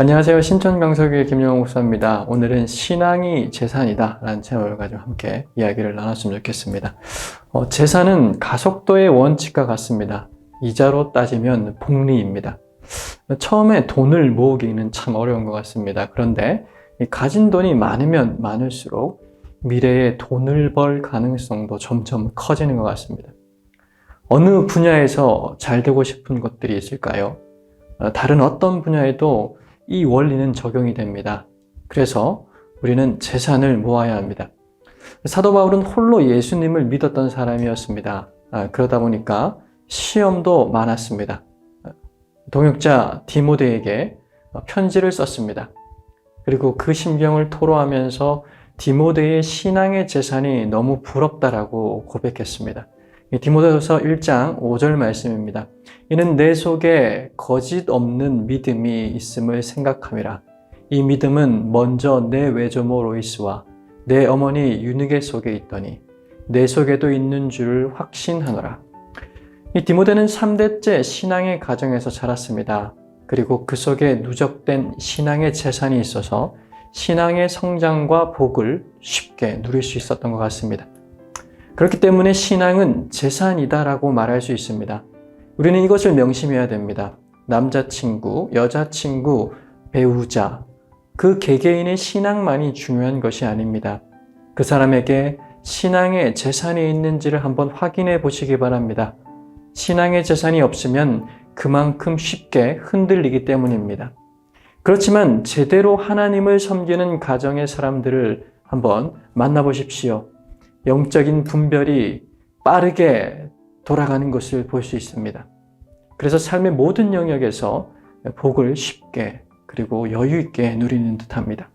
안녕하세요. 신천강석의 김영호 목사입니다. 오늘은 신앙이 재산이다 라는 제목을 가지고 함께 이야기를 나눴으면 좋겠습니다. 어, 재산은 가속도의 원칙과 같습니다. 이자로 따지면 복리입니다. 처음에 돈을 모으기는 참 어려운 것 같습니다. 그런데 이 가진 돈이 많으면 많을수록 미래에 돈을 벌 가능성도 점점 커지는 것 같습니다. 어느 분야에서 잘 되고 싶은 것들이 있을까요? 어, 다른 어떤 분야에도 이 원리는 적용이 됩니다. 그래서 우리는 재산을 모아야 합니다. 사도 바울은 홀로 예수님을 믿었던 사람이었습니다. 아, 그러다 보니까 시험도 많았습니다. 동역자 디모데에게 편지를 썼습니다. 그리고 그 심경을 토로하면서 디모데의 신앙의 재산이 너무 부럽다라고 고백했습니다. 디모데후서 1장 5절 말씀입니다. 이는 내 속에 거짓 없는 믿음이 있음을 생각함이라. 이 믿음은 먼저 내 외조모 로이스와 내 어머니 유느게 속에 있더니 내 속에도 있는 줄을 확신하노라. 이 디모데는 3대째 신앙의 가정에서 자랐습니다. 그리고 그 속에 누적된 신앙의 재산이 있어서 신앙의 성장과 복을 쉽게 누릴 수 있었던 것 같습니다. 그렇기 때문에 신앙은 재산이다라고 말할 수 있습니다. 우리는 이것을 명심해야 됩니다. 남자친구, 여자친구, 배우자, 그 개개인의 신앙만이 중요한 것이 아닙니다. 그 사람에게 신앙의 재산이 있는지를 한번 확인해 보시기 바랍니다. 신앙의 재산이 없으면 그만큼 쉽게 흔들리기 때문입니다. 그렇지만 제대로 하나님을 섬기는 가정의 사람들을 한번 만나보십시오. 영적인 분별이 빠르게 돌아가는 것을 볼 수 있습니다. 그래서 삶의 모든 영역에서 복을 쉽게 그리고 여유 있게 누리는 듯 합니다.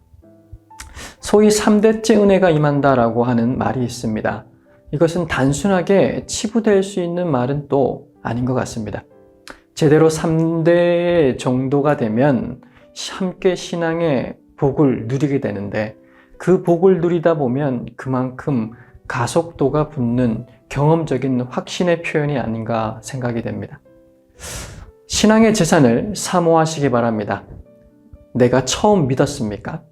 소위 3대째 은혜가 임한다라고 하는 말이 있습니다. 이것은 단순하게 치부될 수 있는 말은 또 아닌 것 같습니다. 제대로 3대 정도가 되면 함께 신앙의 복을 누리게 되는데 그 복을 누리다 보면 그만큼 가속도가 붙는 경험적인 확신의 표현이 아닌가 생각이 됩니다. 신앙의 재산을 사모하시기 바랍니다. 내가 처음 믿었습니까?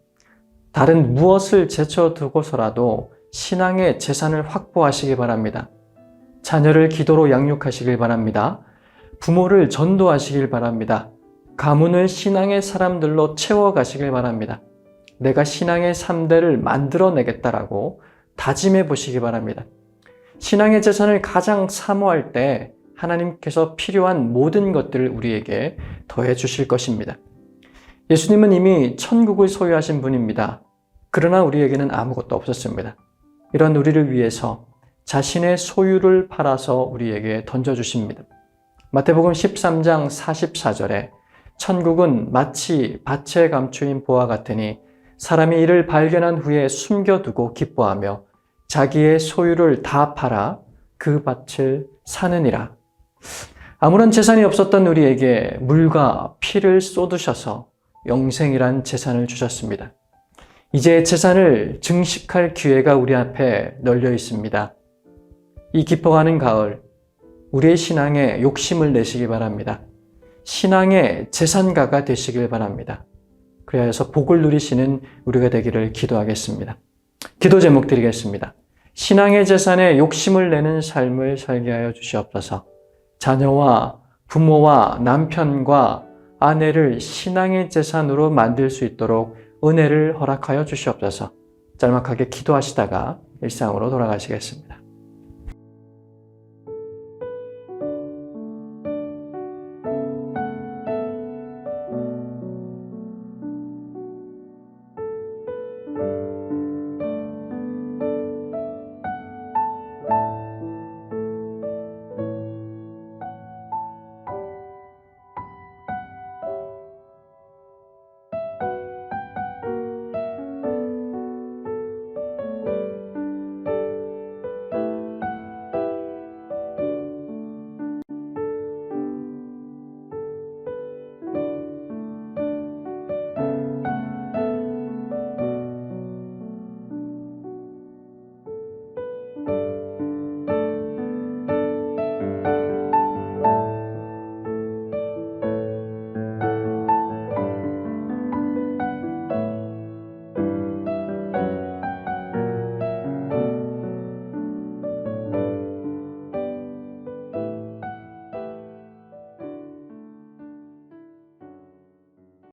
다른 무엇을 제쳐두고서라도 신앙의 재산을 확보하시기 바랍니다. 자녀를 기도로 양육하시길 바랍니다. 부모를 전도하시길 바랍니다. 가문을 신앙의 사람들로 채워가시길 바랍니다. 내가 신앙의 3대를 만들어내겠다라고 다짐해 보시기 바랍니다. 신앙의 재산을 가장 사모할 때 하나님께서 필요한 모든 것들을 우리에게 더해 주실 것입니다. 예수님은 이미 천국을 소유하신 분입니다. 그러나 우리에게는 아무것도 없었습니다. 이런 우리를 위해서 자신의 소유를 팔아서 우리에게 던져주십니다. 마태복음 13장 44절에 천국은 마치 밭에 감추인 보화 같으니 사람이 이를 발견한 후에 숨겨두고 기뻐하며 자기의 소유를 다 팔아 그 밭을 사느니라. 아무런 재산이 없었던 우리에게 물과 피를 쏟으셔서 영생이란 재산을 주셨습니다. 이제 재산을 증식할 기회가 우리 앞에 널려 있습니다. 이 깊어가는 가을, 우리의 신앙에 욕심을 내시기 바랍니다. 신앙의 재산가가 되시길 바랍니다. 그래서 복을 누리시는 우리가 되기를 기도하겠습니다. 기도 제목 드리겠습니다. 신앙의 재산에 욕심을 내는 삶을 살게 하여 주시옵소서. 자녀와 부모와 남편과 아내를 신앙의 재산으로 만들 수 있도록 은혜를 허락하여 주시옵소서. 짤막하게 기도하시다가 일상으로 돌아가시겠습니다.